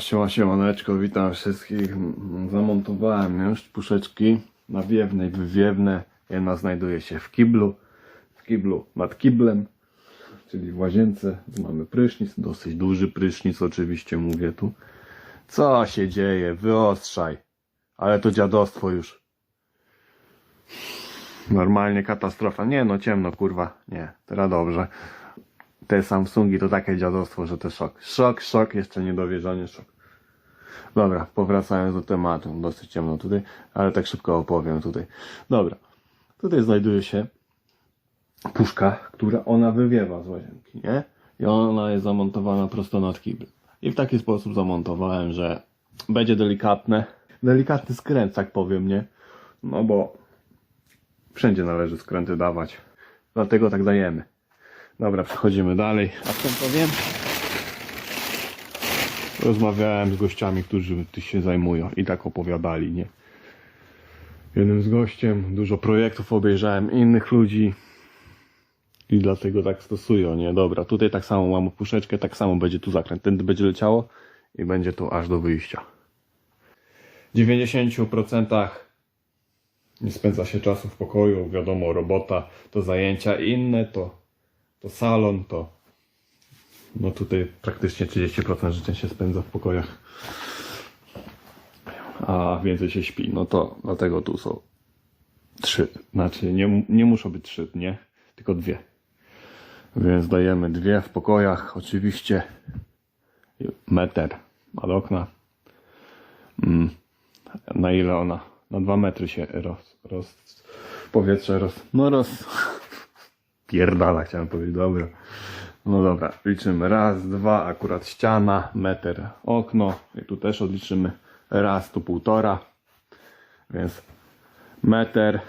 Siema, siemaneczko, witam wszystkich. Zamontowałem już puszeczki nawiewne i wywiewne. Jedna znajduje się w kiblu, w kiblu nad kiblem, czyli w łazience. Tu Mamy prysznic, dosyć duży prysznic oczywiście mówię tu. Co się dzieje? Wyostrzaj. Ale to dziadostwo już. Normalnie katastrofa. Nie no, ciemno kurwa. Nie, teraz dobrze. Te Samsungi to takie dziadostwo, że to szok. Szok, szok, jeszcze niedowierzanie, szok. Dobra, powracając do tematu. Dosyć ciemno tutaj, ale tak szybko opowiem tutaj. Dobra, tutaj znajduje się puszka, która ona wywiewa z łazienki, nie? I ona jest zamontowana prosto nad kiblem. I w taki sposób zamontowałem, że będzie delikatne. Delikatny skręt, tak powiem, nie? No bo wszędzie należy skręty dawać. Dlatego tak dajemy. Dobra, przechodzimy dalej. A co powiem? Rozmawiałem z gościami, którzy tym się zajmują i tak opowiadali, nie? Jednym z gościem, dużo projektów obejrzałem innych ludzi i dlatego tak stosują, nie? Dobra, tutaj tak samo mamy puszeczkę, tak samo będzie tu zakręt, ten będzie leciało i będzie tu aż do wyjścia. W 90% nie spędza się czasu w pokoju, wiadomo, robota, to zajęcia inne, to, to salon, to no tutaj praktycznie 30% życia się spędza w pokojach, a więcej się śpi. No to dlatego tu są trzy. Znaczy nie, nie muszą być trzy, nie? Tylko dwie. Więc dajemy dwie w pokojach. Oczywiście meter od okna. Mm. Na ile ona? Na dwa metry się roz, roz powietrze roz, no roz pierdala chciałem powiedzieć, dobra. No dobra, liczymy raz, dwa, akurat ściana, meter, okno i tu też odliczymy raz, tu półtora, więc meter,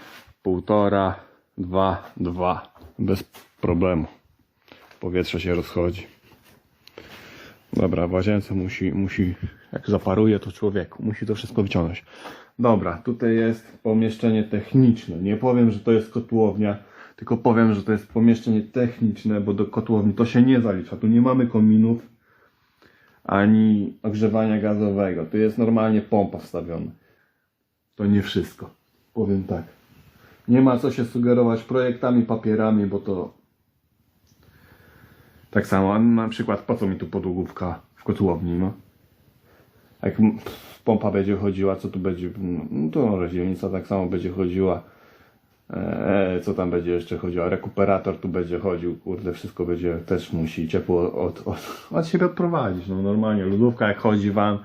półtora, dwa, dwa, bez problemu. Powietrze się rozchodzi. Dobra, w łazience musi, musi, jak zaparuje to człowieku, musi to wszystko wyciągnąć. Dobra, tutaj jest pomieszczenie techniczne. Nie powiem, że to jest kotłownia, tylko powiem, że to jest pomieszczenie techniczne, bo do kotłowni to się nie zalicza. Tu nie mamy kominów, ani ogrzewania gazowego. Tu jest normalnie pompa wstawiona. To nie wszystko. Powiem tak. Nie ma co się sugerować projektami, papierami, bo to tak samo, na przykład po co mi tu podłogówka w kotłowni, no? Jak pompa będzie chodziła, co tu będzie? No to rozdzielnica tak samo będzie chodziła. Eee, co tam będzie jeszcze chodziło? Rekuperator tu będzie chodził, kurde, wszystko będzie, też musi ciepło od, od, od siebie odprowadzić. No normalnie, lodówka jak chodzi wam,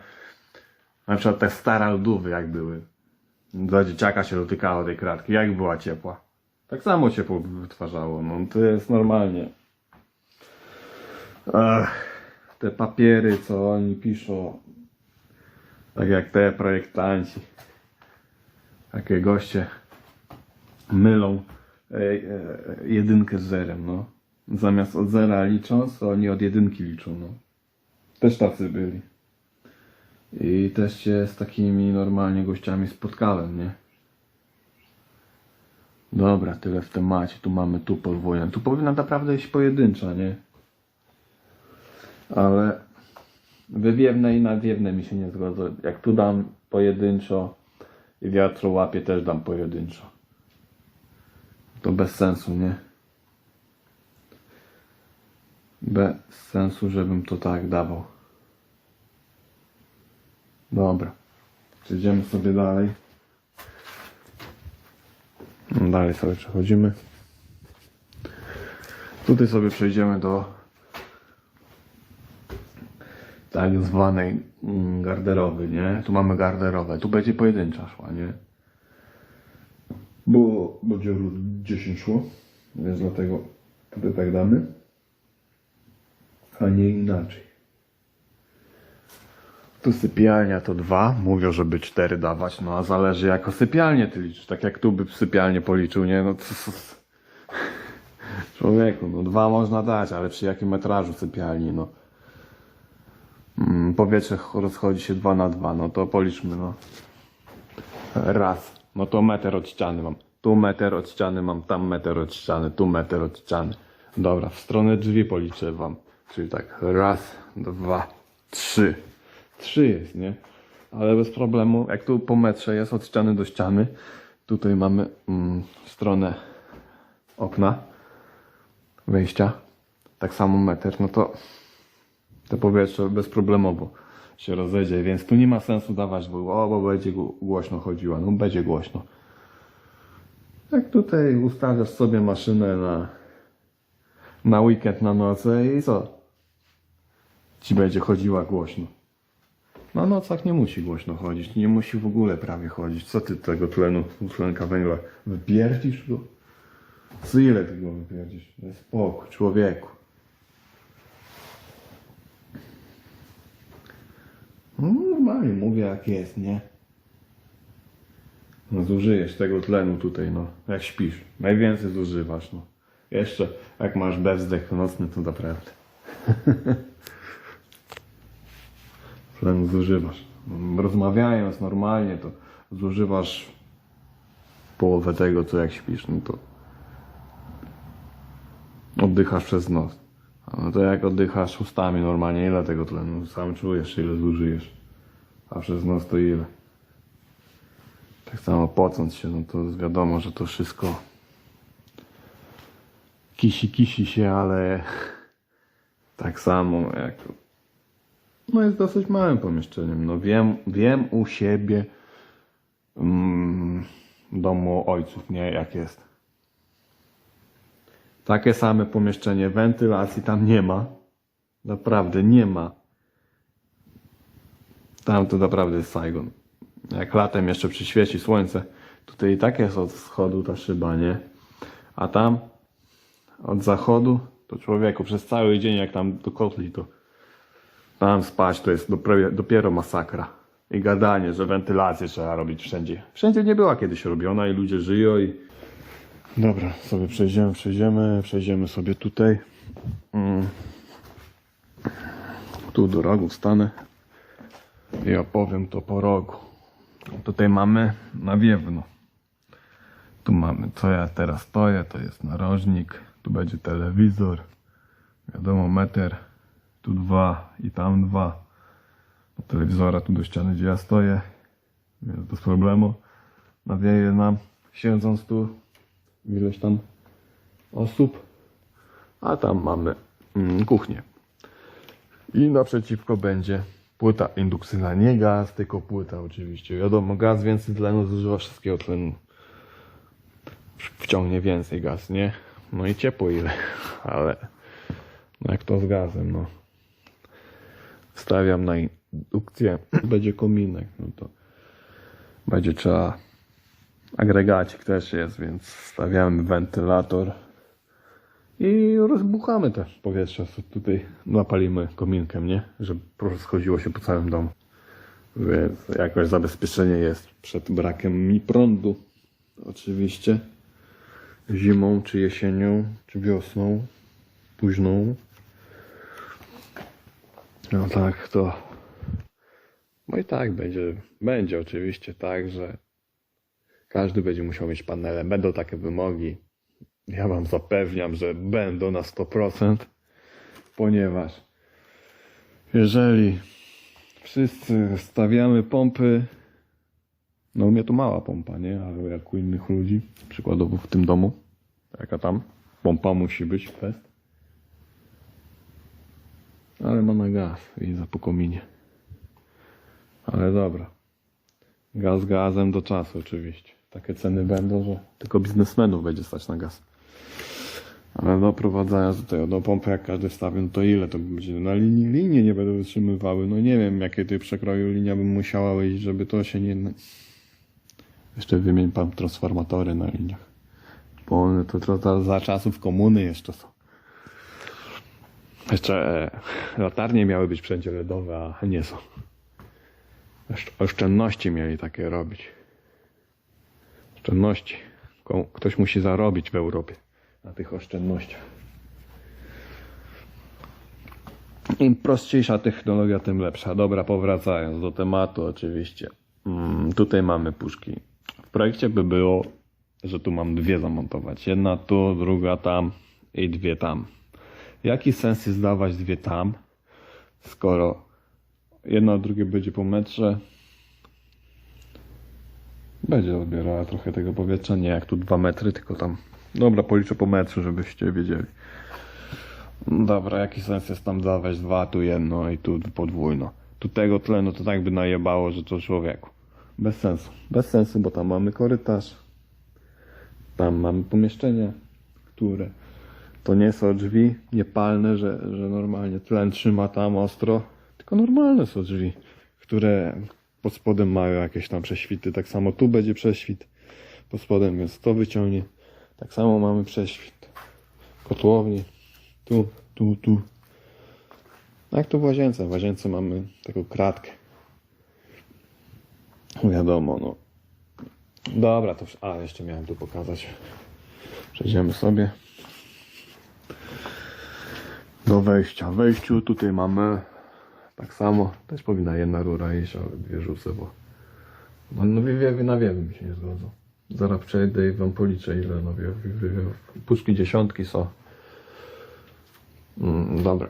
na przykład te stare lodówy jak były. Dla dzieciaka się dotykało tej kratki, jak była ciepła. Tak samo ciepło wytwarzało, no to jest normalnie. Ach, te papiery, co oni piszą, tak jak te projektanci, takie goście mylą e, e, jedynkę z zerem, no. Zamiast od zera licząc, oni od jedynki liczą, no. Też tacy byli. I też się z takimi normalnie gościami spotkałem, nie? Dobra, tyle w temacie. Tu mamy tu podwójne. Tu powinna naprawdę iść pojedyncza, nie? Ale wywiewne i nawiewne mi się nie zgadza. Jak tu dam pojedynczo i wiatrołapie też dam pojedynczo. To bez sensu, nie? Bez sensu, żebym to tak dawał. Dobra. Przejdziemy sobie dalej. Dalej sobie przechodzimy. Tutaj sobie przejdziemy do tak zwanej mm, garderoby, nie? Tu mamy garderobę. Tu będzie pojedyncza szła, nie? Bo będzie 10 szło, więc dlatego tutaj tak damy, a nie inaczej. Tu sypialnia to dwa, mówią, żeby cztery dawać, no a zależy jako sypialnię ty liczysz, tak jak tu by sypialnię policzył, nie? No co. Człowieku, no dwa można dać, ale przy jakim metrażu sypialni, no. Mm, powietrze ch- rozchodzi się dwa na dwa, no to policzmy, no. Raz. No to metr od ściany mam. Tu metr od ściany mam, tam metr od ściany, tu metr od ściany. Dobra, w stronę drzwi policzę wam. Czyli tak, raz, dwa, trzy, trzy jest, nie? Ale bez problemu, jak tu po metrze jest od ściany do ściany, tutaj mamy mm, stronę okna, wejścia, tak samo metr, no to to powietrze bezproblemowo się rozejdzie, więc tu nie ma sensu dawać, bo, o, bo będzie głośno chodziła, no będzie głośno. Jak tutaj ustawiasz sobie maszynę na, na weekend, na noce i co? Ci będzie chodziła głośno. Na nocach nie musi głośno chodzić, nie musi w ogóle prawie chodzić. Co ty tego tlenu, tlenka węgla, wypierdzisz go? Co ile ty go wypierdzisz? Spokój, człowieku. Normalnie mówię jak jest, nie? No zużyjesz tego tlenu tutaj, no. Jak śpisz. Najwięcej zużywasz, no. Jeszcze jak masz bezdech nocny, to naprawdę. Tlenu zużywasz. Rozmawiając normalnie, to zużywasz połowę tego, co jak śpisz, no to oddychasz przez nos. No to jak oddychasz ustami normalnie, ile tego tlenu? Sam czujesz, ile zużyjesz. A przez nos to ile? Tak samo pocąc się, no to wiadomo, że to wszystko kisi, kisi się, ale tak samo jak no jest dosyć małym pomieszczeniem. No wiem, wiem u siebie mm, domu ojców, nie, jak jest. Takie same pomieszczenie, wentylacji tam nie ma. Naprawdę nie ma. Tam to naprawdę jest Saigon. Jak latem jeszcze przyświeci słońce, tutaj i tak jest od wschodu ta szyba, nie? A tam od zachodu, to człowieku przez cały dzień jak tam do kotli, to tam spać to jest dopiero, masakra. I gadanie, że wentylację trzeba robić wszędzie. Wszędzie nie była kiedyś robiona i ludzie żyją i... Dobra, sobie przejdziemy, przejdziemy, przejdziemy sobie tutaj. Mm. Tu do rogu stanę i opowiem to po rogu. Tutaj mamy nawiewno. Tu mamy, co ja teraz stoję, to jest narożnik, tu będzie telewizor, wiadomo metr, tu dwa i tam dwa. Od telewizora tu do ściany, gdzie ja stoję, więc bez problemu. Nawieje nam, siedząc tu, ileś tam osób, a tam mamy mm, kuchnię. I naprzeciwko będzie płyta indukcyjna, nie gaz, tylko płyta oczywiście. Wiadomo, gaz więcej tlenu zużywa wszystkiego tlenu. Wciągnie więcej gaz, nie? No i ciepło ile, ale no jak to z gazem, no. Wstawiam na indukcję, będzie kominek, no to będzie trzeba agregacik też jest, więc stawiamy wentylator i rozbuchamy te powietrze. Tutaj napalimy kominkiem, nie? Żeby rozchodziło się po całym domu. Więc jakoś zabezpieczenie jest przed brakiem mi prądu. Oczywiście. Zimą, czy jesienią, czy wiosną. Późną. No tak, to. No i tak będzie. Będzie oczywiście tak, że każdy będzie musiał mieć panele. Będą takie wymogi. Ja wam zapewniam, że będą na 100%, ponieważ jeżeli wszyscy stawiamy pompy, no u mnie to mała pompa, nie? Ale jak u innych ludzi, przykładowo w tym domu, jaka tam pompa musi być, fest. Ale ma na gaz i za po kominie. Ale dobra. Gaz gazem do czasu oczywiście. Takie ceny będą, że tylko biznesmenów będzie stać na gaz. Ale doprowadzając do tego, do pompy jak każdy wstawi, no to ile to będzie? Na linii linie nie będą wytrzymywały. No nie wiem, jakie tej przekroju linia by musiała wyjść, żeby to się nie... Jeszcze wymień pan transformatory na liniach. Bo one to, to, to za czasów komuny jeszcze są. Jeszcze e, latarnie miały być wszędzie LEDowe, a nie są. Oszczędności mieli takie robić. Oszczędności. Ktoś musi zarobić w Europie na tych oszczędnościach. Im prostsza technologia, tym lepsza. Dobra, powracając do tematu, oczywiście. Mm, tutaj mamy puszki. W projekcie by było, że tu mam dwie zamontować. Jedna tu, druga tam i dwie tam. Jaki sens jest dawać dwie tam, skoro jedno, a drugie będzie po metrze. Będzie odbierała trochę tego powietrza, nie jak tu 2 metry, tylko tam. Dobra, policzę po metrze, żebyście wiedzieli. Dobra, jaki sens jest tam dawać dwa, tu jedno i tu podwójno. Tu tego tlenu to tak by najebało, że to człowieku. Bez sensu. Bez sensu, bo tam mamy korytarz. Tam mamy pomieszczenia, które to nie są drzwi niepalne, że, że normalnie tlen trzyma tam ostro, tylko normalne są drzwi, które pod spodem mają jakieś tam prześwity. Tak samo tu będzie prześwit pod spodem, więc to wyciągnie. Tak samo mamy prześwit kotłowni. Tu, tu, tu. Jak to w łazience? W łazience mamy taką kratkę. Wiadomo, no. Dobra, to. A, jeszcze miałem tu pokazać. Przejdziemy sobie do wejścia. W wejściu tutaj mamy tak samo. Też powinna jedna rura iść, ale dwie rzucę, bo. No, no wiewy na wiewy mi się nie zgodzą. Zaraz przejdę i wam policzę ile no. Puszki dziesiątki są. Mm, dobra.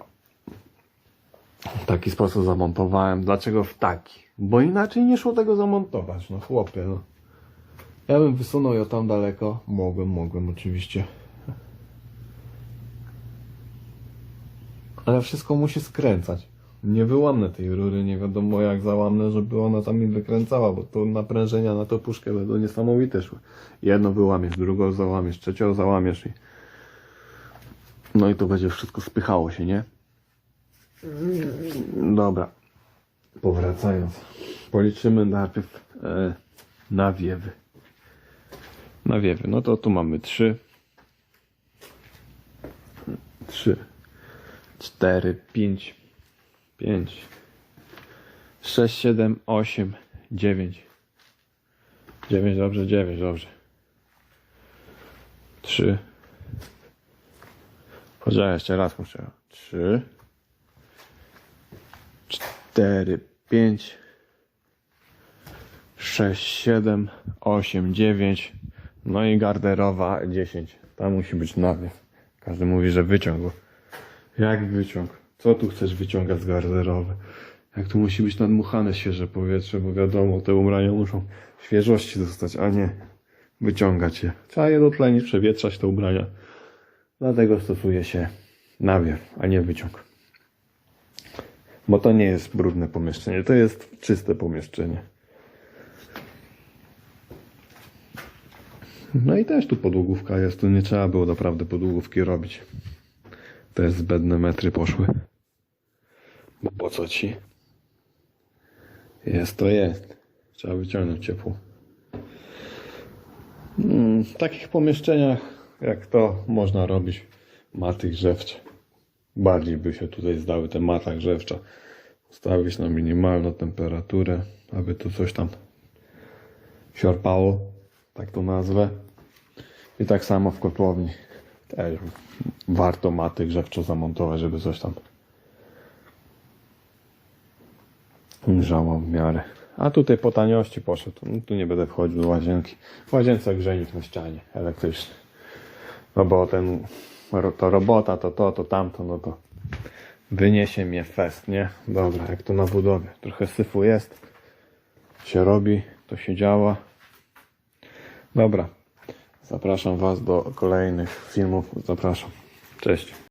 W taki sposób zamontowałem. Dlaczego w taki? Bo inaczej nie szło tego zamontować, no chłopie, no. Ja bym wysunął ją tam daleko. Mogłem, mogłem oczywiście. Ale wszystko musi skręcać. Nie wyłamnę tej rury, nie wiadomo jak załamnę, żeby ona tam mi wykręcała, bo to naprężenia na tą puszkę będą niesamowite szły. Jedno wyłamiesz, drugą załamiesz, trzecią załamiesz i... No i to będzie wszystko spychało się, nie? Dobra. Powracając. Policzymy najpierw e, nawiewy. Nawiewy. No to tu mamy trzy. Trzy. Cztery, pięć. Pięć. Sześć, siedem, osiem, dziewięć. Dziewięć, dobrze, dziewięć, dobrze. Trzy. Poczekaj, jeszcze raz muszę. Trzy. Cztery, pięć. sześć, siedem, osiem, dziewięć. No i garderowa 10. Tam musi być nawiew. Każdy mówi, że wyciąg. bo Jak wyciąg? Co tu chcesz wyciągać z garderowy? Jak tu musi być nadmuchane świeże powietrze, bo wiadomo, te ubrania muszą świeżości dostać, a nie wyciągać je. Trzeba je dotlenić, przewietrzać te ubrania. Dlatego stosuje się nawiew, a nie wyciąg. Bo to nie jest brudne pomieszczenie, to jest czyste pomieszczenie. No i też tu podłogówka jest, tu nie trzeba było naprawdę podłogówki robić. Te zbędne metry poszły. Bo po co ci? Jest to jest. Trzeba wyciągnąć ciepło. Mm, W takich pomieszczeniach jak to można robić maty grzewcze. Bardziej by się tutaj zdały te mata grzewcza. Ustawić na minimalną temperaturę, aby tu coś tam siorpało, tak to nazwę. I tak samo w kotłowni też warto maty grzewczo zamontować, żeby coś tam grzało w miarę. A tutaj po taniości poszedł. No, tu nie będę wchodził do łazienki. W łazience grzejnik na ścianie elektryczny. No bo ten, to robota, to to, to tamto, no to wyniesie mnie fest, nie? Dobra, jak to na budowie. Trochę syfu jest. Się robi, to się działa. Dobra. Zapraszam Was do kolejnych filmów. Zapraszam. Cześć.